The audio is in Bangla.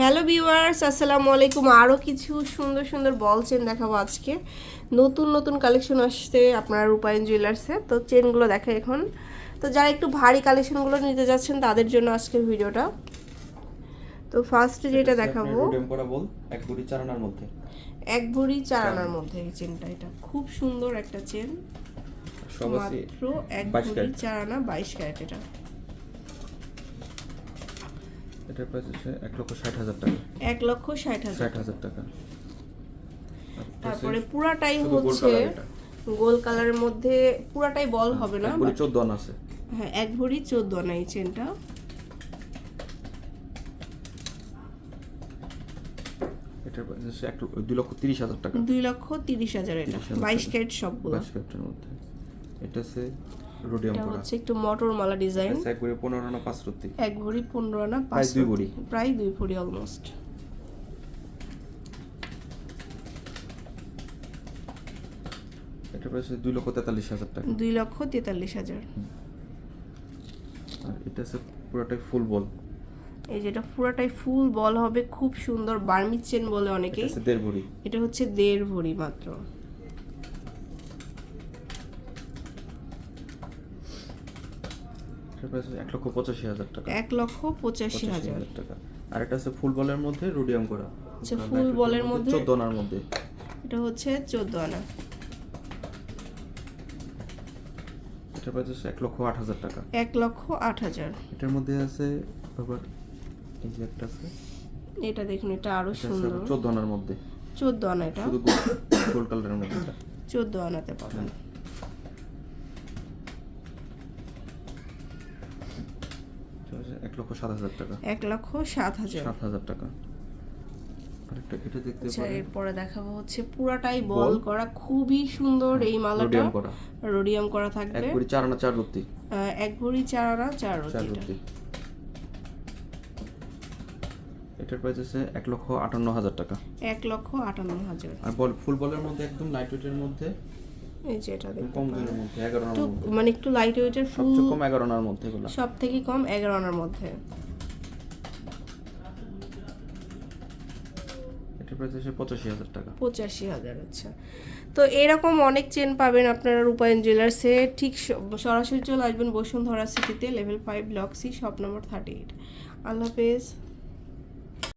হ্যালো ভিউয়ার্স আসসালামু আলাইকুম। আরও কিছু সুন্দর সুন্দর বল চেন দেখাবো আজকে। নতুন নতুন কালেকশন আসছে আপনার রূপায়ণ জুয়েলার্সে তো চেনগুলো দেখে এখন। তো যারা একটু ভারী কালেকশনগুলো নিতে যাচ্ছেন তাদের জন্য আজকের ভিডিওটা। তো ফার্স্টে যেটা দেখাবো। এক গুড়ি চারানার মধ্যে। এক ভরি চার আনার মধ্যে এই চেনটা এটা খুব সুন্দর একটা চেন মাত্র এক ভরি ক্যারেট। চার আনা বাইশ ক্যারেট এটা। এটার প্রাইস হচ্ছে এক লক্ষ ষাট হাজার টাকা। এক লক্ষ ষাট হাজার ষাট হাজার টাকা। তারপরে পুরাটাই হচ্ছে। গোল কালারের মধ্যে পুরাটাই বল হবে না গুড়ি চোদ্দ আনা আছে। হ্যাঁ এক ভরি চোদ্দ আনা এই চেনটা এটার প্রাইস হচ্ছে এক দুই লক্ষ তিরিশ হাজার টাকা। দুই লক্ষ তিরিশ হাজার এটা 30,000 বাইশ। ক্যারেট সবগুলো। বাইশ ক্যারেটের মধ্যে। এটা রোডিয়াম এটা হচ্ছে একটু মটর মালা ডিজাইন। এক গুড়ি পনেরো আনা পাঁচ রত্তি এক ভরি পনেরো আনা পাঁচ দুই ভরি। প্রায় দুই ভরি অলমোস্ট এটার প্রাইস দুই লক্ষ তেতাল্লিশ হাজার টাকা। দুই লক্ষ তেতাল্লিশ হাজার। আর এটা হচ্ছে পুরোটাই ফুল বল। এই যেটা পুরাটাই ফুল বল হবে খুব সুন্দর বার্মিজ চেন বলে অনেকেই। দেড় ভরি। এটা হচ্ছে দেড় ভরি মাত্র। এটার প্রাইস এক লক্ষ পঁচাশি হাজার টাকা। এক লক্ষ পঁচাশি পঁচাশি হাজার। হাজার টাকা। আর এটা হচ্ছে ফুল বলের মধ্যে রোডিয়াম করা। আচ্ছা, ফুল বলের মধ্যে- চোদ্দ আনার মধ্যে। এটা হচ্ছে চোদ্দ আনা। এটার প্রাইস হচ্ছে এক লক্ষ আট হাজার টাকা। এক লক্ষ আট হাজার। এটার মধ্যে আছে আবার এই যে একটা আছে। এটা দেখুন এটা আরও সুন্দর। চোদ্দ আনার মধ্যে। চোদ্দ আনা এটা। শুধু গোল্ড কালারের মধ্যে। চোদ্দ আনাতে পাবেন এটা হচ্ছে এক লক্ষ সাত হাজার টাকা। এক লক্ষ সাত হাজার। সাত হাজার টাকা। আরেকটা এটা দেখতে আচ্ছা পারেন। এরপরে দেখাবো হচ্ছে পুরাটাই বল। করা খুবই সুন্দর এই মালাটা। রোডিয়াম করা। রোডিয়াম করা এক থাকবে কুড়ি চার আনা চার রত্তি এক ভরি চার আনা চার রত্তি এটার প্রাইস আছে এক লক্ষ আটান্ন হাজার টাকা। এক লক্ষ আটান্ন হাজার। আর বল ফুল বলের মধ্যে একদম লাইট ওয়েটের মধ্যে এই যে এটা কম দামের মধ্যে এগারো আনার মধ্যে। মানে একটু লাইট ওয়েটের ফুল সবচেয়ে কম এগারো আনার মধ্যে এগুলো। সব থেকে কম এগারো আনার মধ্যে। টাকা। পঁচাশি হাজার আচ্ছা। তো এরকম অনেক চেন পাবেন আপনারা রূপায়ণ জুয়েলার্সে ঠিক সরাসরি চলে আসবেন বসুন্ধরা সিটিতে level five block C shop number thirty eight আল্লাহ হাফেজ।